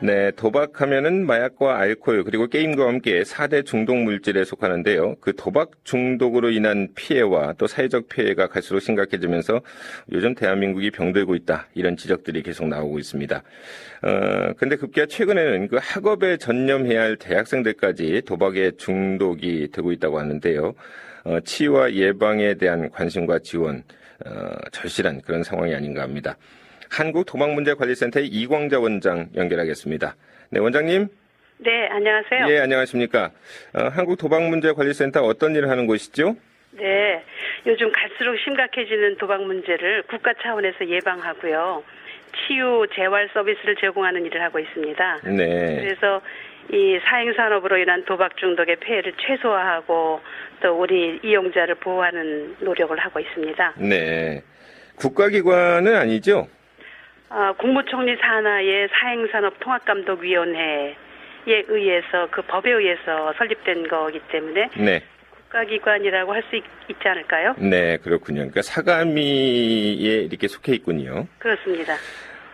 네, 도박하면은 마약과 알코올 그리고 게임과 함께 4대 중독 물질에 속하는데요. 그 도박 중독으로 인한 피해와 또 사회적 피해가 갈수록 심각해지면서 요즘 대한민국이 병들고 있다. 이런 지적들이 계속 나오고 있습니다. 어, 근데 급기야 최근에는 그 학업에 전념해야 할 대학생들까지 도박에 중독이 되고 있다고 하는데요. 어, 치유와 예방에 대한 관심과 지원, 어, 절실한 그런 상황이 아닌가 합니다. 한국도박문제관리센터의 이광자 원장 연결하겠습니다. 네, 원장님. 네, 안녕하세요. 예, 안녕하십니까. 어, 한국도박문제관리센터 어떤 일을 하는 곳이죠? 네, 요즘 갈수록 심각해지는 도박 문제를 국가 차원에서 예방하고요. 치유 재활 서비스를 제공하는 일을 하고 있습니다. 네. 그래서 이 사행 산업으로 인한 도박 중독의 폐해를 최소화하고 또 우리 이용자를 보호하는 노력을 하고 있습니다. 네. 국가기관은 아니죠? 아, 국무총리 산하의 사행산업통합감독위원회에 의해서 그 법에 의해서 설립된 거기 때문에 네. 국가기관이라고 할 수 있지 않을까요? 네, 그렇군요. 그러니까 사가미에 이렇게 속해 있군요. 그렇습니다.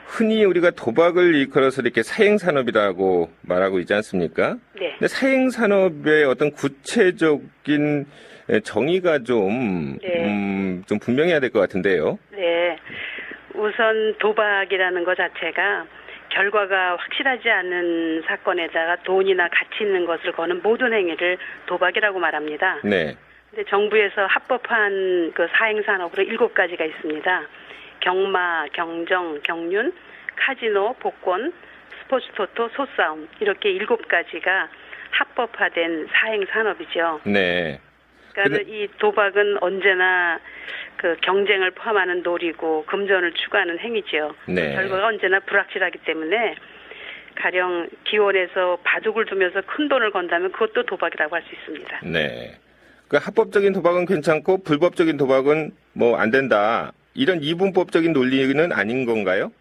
흔히 우리가 도박을 일컬어서 이렇게 사행산업이라고 말하고 있지 않습니까? 네. 근데 사행산업의 어떤 구체적인 정의가 좀, 네. 음, 좀 분명해야 될 것 같은데요. 네. 우선 도박이라는 것 자체가 결과가 확실하지 않은 사건에다가 돈이나 가치 있는 것을 거는 모든 행위를 도박이라고 말합니다. 네. 근데 정부에서 합법한 그 사행 산업으로 일곱 가지가 있습니다. 경마, 경정, 경륜, 카지노, 복권, 스포츠 토토, 소싸움 이렇게 일곱 가지가 합법화된 사행 산업이죠. 네. 그러니까 이 도박은 언제나 그 경쟁을 포함하는 놀이고 금전을 추구하는 행위죠. 네. 결과가 언제나 불확실하기 때문에 가령 기원에서 바둑을 두면서 큰 돈을 건다면 그것도 도박이라고 할 수 있습니다. 네. 그 합법적인 도박은 괜찮고 불법적인 도박은 뭐 안 된다. 이런 이분법적인 논리는 아닌 건가요?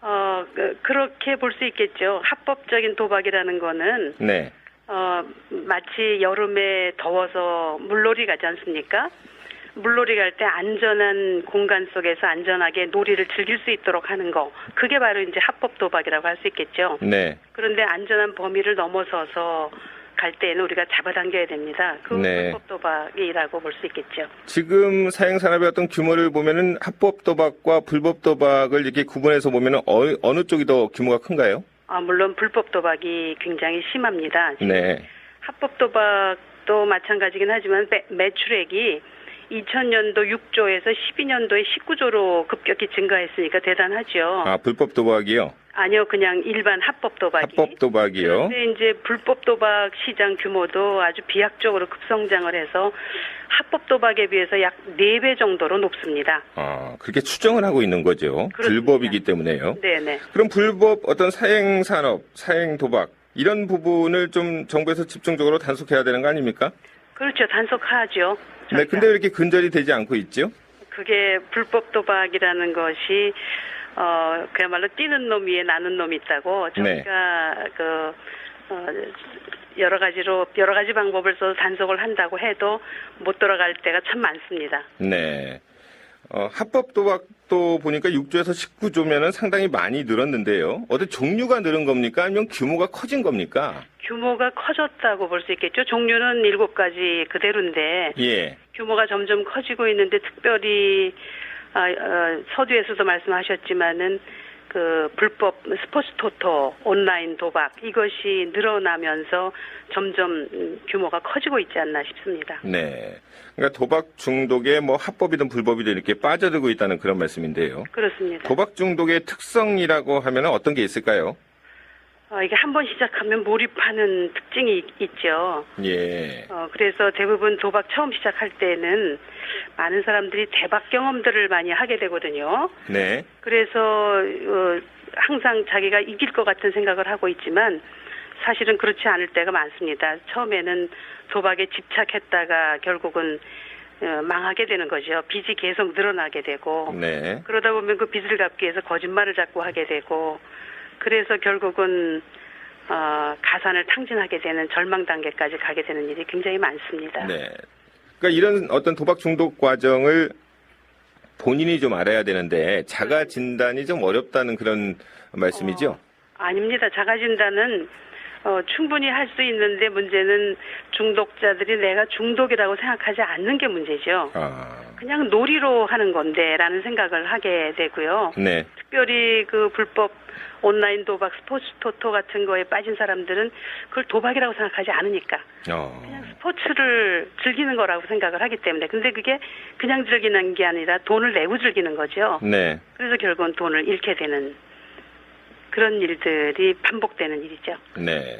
어, 그, 그렇게 볼 수 있겠죠. 합법적인 도박이라는 거는 네. 어, 마치 여름에 더워서 물놀이 가지 않습니까? 물놀이 갈 때 안전한 공간 속에서 안전하게 놀이를 즐길 수 있도록 하는 거. 그게 바로 이제 합법 도박이라고 할 수 있겠죠. 네. 그런데 안전한 범위를 넘어서서 갈 때에는 우리가 잡아당겨야 됩니다. 그 네. 불법 도박이라고 볼 수 있겠죠. 지금 사행 산업의 어떤 규모를 보면은 합법 도박과 불법 도박을 이렇게 구분해서 보면은 어, 어느 쪽이 더 규모가 큰가요? 아, 물론 불법 도박이 굉장히 심합니다. 네. 합법 도박도 마찬가지긴 하지만 매, 매출액이 2000년도 6조에서 12년도에 19조로 급격히 증가했으니까 대단하죠. 아, 불법 도박이요? 아니요, 그냥 일반 합법 도박이. 합법 도박이요? 그런데 이제 불법 도박 시장 규모도 아주 비약적으로 급성장을 해서 합법 도박에 비해서 약 4배 정도로 높습니다. 아, 그렇게 추정을 하고 있는 거죠. 그렇습니다. 불법이기 때문에요. 네네. 그럼 불법 어떤 사행 산업, 사행 도박 이런 부분을 좀 정부에서 집중적으로 단속해야 되는 거 아닙니까? 그렇죠. 단속하죠. 네, 저희가. 근데 왜 이렇게 근절이 되지 않고 있죠? 그게 불법 도박이라는 것이 어 그야말로 뛰는 놈 위에 나는 놈이 있다고 네. 저희가 그 어, 여러 가지로 여러 가지 방법을 써서 단속을 한다고 해도 못 돌아갈 때가 참 많습니다. 네. 어, 합법 도박도 보니까 6조에서 19조면은 상당히 많이 늘었는데요. 어떤 종류가 늘은 겁니까? 아니면 규모가 커진 겁니까? 규모가 커졌다고 볼 수 있겠죠. 종류는 일곱 가지 그대로인데 예. 규모가 점점 커지고 있는데 특별히 아, 어, 서두에서도 말씀하셨지만은 그 불법 스포츠 토토 온라인 도박 이것이 늘어나면서 점점 음, 규모가 커지고 있지 않나 싶습니다. 네. 그러니까 도박 중독에 뭐 합법이든 불법이든 이렇게 빠져들고 있다는 그런 말씀인데요. 그렇습니다. 도박 중독의 특성이라고 하면 어떤 게 있을까요? 어, 이게 한 번 시작하면 몰입하는 특징이 있- 있죠. 예. 어, 그래서 대부분 도박 처음 시작할 때는 많은 사람들이 대박 경험들을 많이 하게 되거든요. 네. 그래서 어, 항상 자기가 이길 것 같은 생각을 하고 있지만 사실은 그렇지 않을 때가 많습니다. 처음에는 도박에 집착했다가 결국은 어, 망하게 되는 거죠. 빚이 계속 늘어나게 되고 네. 그러다 보면 그 빚을 갚기 위해서 거짓말을 자꾸 하게 되고 그래서 결국은 어, 가산을 탕진하게 되는 절망 단계까지 가게 되는 일이 굉장히 많습니다. 네. 그러니까 이런 어떤 도박 중독 과정을 본인이 좀 알아야 되는데 자가 진단이 좀 어렵다는 그런 말씀이죠. 어, 아닙니다. 자가 진단은 어, 충분히 할 수 있는데 문제는 중독자들이 내가 중독이라고 생각하지 않는 게 문제죠. 아, 그냥 놀이로 하는 건데라는 생각을 하게 되고요. 네. 특별히 그 불법 온라인 도박 스포츠 토토 같은 거에 빠진 사람들은 그걸 도박이라고 생각하지 않으니까 어, 그냥 스포츠를 즐기는 거라고 생각을 하기 때문에 근데 그게 그냥 즐기는 게 아니라 돈을 내고 즐기는 거죠. 네. 그래서 결국은 돈을 잃게 되는 그런 일들이 반복되는 일이죠. 네.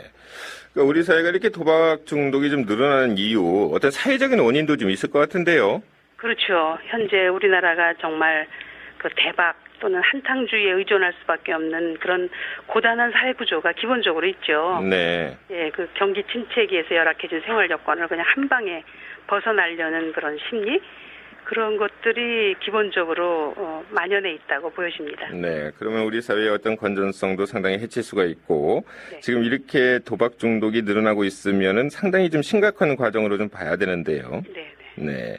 그러니까 우리 사회가 이렇게 도박 중독이 좀 늘어나는 이유, 어떤 사회적인 원인도 좀 있을 것 같은데요. 그렇죠. 현재 우리나라가 정말 그 대박 또는 한탕주의에 의존할 수밖에 없는 그런 고단한 사회 구조가 기본적으로 있죠. 네. 예, 그 경기 침체기에서 열악해진 생활 여건을 그냥 한 방에 벗어나려는 그런 심리 그런 것들이 기본적으로 어, 만연해 있다고 보여집니다. 네. 그러면 우리 사회의 어떤 건전성도 상당히 해칠 수가 있고, 네. 지금 이렇게 도박 중독이 늘어나고 있으면은 상당히 좀 심각한 과정으로 좀 봐야 되는데요. 네, 네. 네.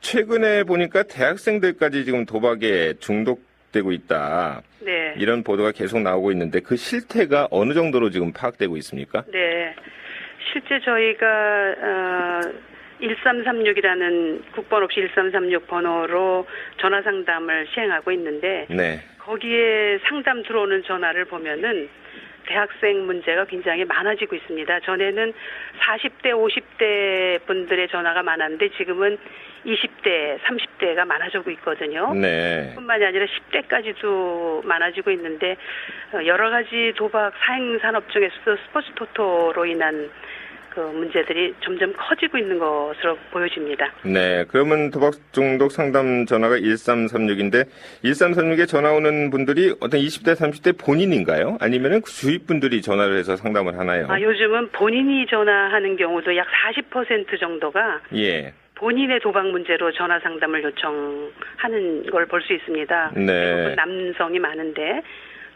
최근에 보니까 대학생들까지 지금 도박에 중독되고 있다. 네. 이런 보도가 계속 나오고 있는데 그 실태가 어느 정도로 지금 파악되고 있습니까? 네. 실제 저희가 어 1336이라는 국번 없이 1336 번호로 전화 상담을 시행하고 있는데 네. 거기에 상담 들어오는 전화를 보면은 대학생 문제가 굉장히 많아지고 있습니다. 전에는 40대, 50대 분들의 전화가 많았는데 지금은 20대, 30대가 많아지고 있거든요. 네. 뿐만이 아니라 10대까지도 많아지고 있는데 어, 여러 가지 도박 사행 산업 중에서도 스포츠 토토로 인한 그 문제들이 점점 커지고 있는 것으로 보여집니다. 네. 그러면 도박 중독 상담 전화가 1336인데 1336에 전화 오는 분들이 어떤 20대, 30대 본인인가요? 아니면은 그 주위 분들이 전화를 해서 상담을 하나요? 아, 요즘은 본인이 전화하는 경우도 약 40% 정도가 예. 본인의 도박 문제로 전화 상담을 요청하는 걸 볼 수 있습니다. 네. 남성이 많은데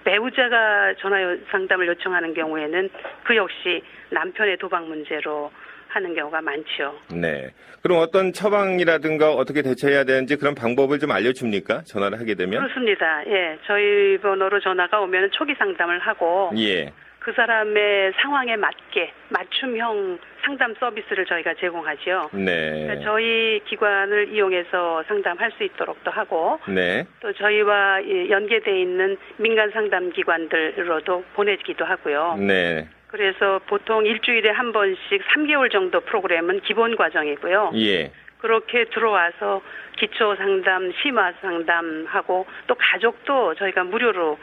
배우자가 전화 요- 상담을 요청하는 경우에는 그 역시 남편의 도박 문제로 하는 경우가 많죠. 네. 그럼 어떤 처방이라든가 어떻게 대처해야 되는지 그런 방법을 좀 알려줍니까? 전화를 하게 되면? 그렇습니다. 예, 저희 번호로 전화가 오면 초기 상담을 하고 예. 그 사람의 상황에 맞게 맞춤형 상담 서비스를 저희가 제공하죠. 네. 그러니까 저희 기관을 이용해서 상담할 수 있도록도 하고 네. 또 저희와 이 연계돼 있는 민간 상담 기관들로도 보내기도 하고요. 네. 그래서 보통 일주일에 한 번씩 3개월 정도 프로그램은 기본 과정이고요. 예. 그렇게 들어와서 기초 상담, 심화 상담하고 또 가족도 저희가 무료로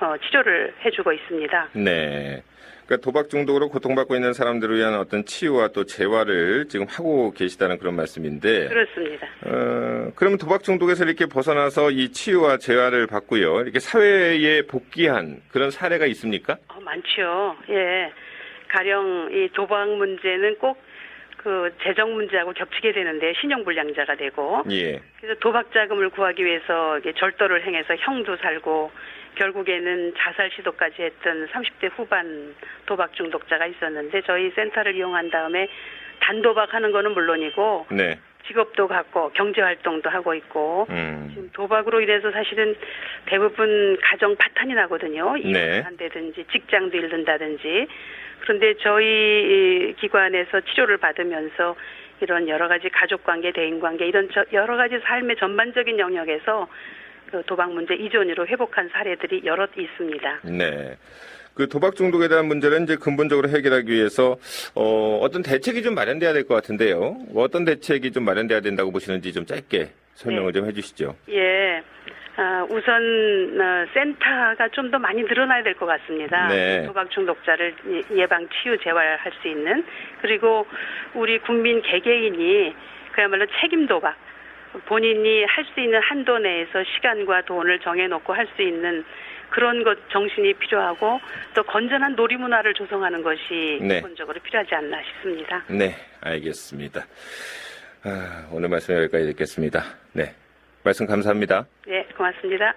어, 치료를 해주고 있습니다. 네. 그러니까 도박 중독으로 고통받고 있는 사람들을 위한 어떤 치유와 또 재활을 지금 하고 계시다는 그런 말씀인데, 그렇습니다. 어, 그러면 도박 중독에서 이렇게 벗어나서 이 치유와 재활을 받고요. 이렇게 사회에 복귀한 그런 사례가 있습니까? 어, 많죠. 예. 가령 이 도박 문제는 꼭그 재정 문제하고 겹치게 되는데 신용 불량자가 되고 예. 그래서 도박 자금을 구하기 위해서 절도를 행해서 형도 살고 결국에는 자살 시도까지 했던 30대 후반 도박 중독자가 있었는데 저희 센터를 이용한 다음에 단도박하는 거는 물론이고 네. 직업도 갖고 경제 활동도 하고 있고 음. 지금 도박으로 인해서 사실은 대부분 가정 파탄이 나거든요. 네. 이혼을 한다든지 직장도 잃는다든지. 그런데 저희 기관에서 치료를 받으면서 이런 여러 가지 가족 관계, 대인 관계 이런 저- 여러 가지 삶의 전반적인 영역에서 그 도박 문제 이전으로 회복한 사례들이 여럿 있습니다. 네. 그 도박 중독에 대한 문제는 이제 근본적으로 해결하기 위해서 어, 어떤 대책이 좀 마련돼야 될 것 같은데요. 어떤 대책이 좀 마련돼야 된다고 보시는지 좀 짧게 설명을 좀 해주시죠. 예. 아, 우선 어, 센터가 좀 더 많이 늘어나야 될 것 같습니다. 네. 도박 중독자를 예- 예방, 치유, 재활할 수 있는 그리고 우리 국민 개개인이 그야말로 책임 도박 본인이 할 수 있는 한도 내에서 시간과 돈을 정해놓고 할 수 있는 그런 것 정신이 필요하고 또 건전한 놀이 문화를 조성하는 것이 네. 기본적으로 필요하지 않나 싶습니다. 네, 알겠습니다. 아, 오늘 말씀 여기까지 듣겠습니다. 네. 말씀 감사합니다. 네, 고맙습니다.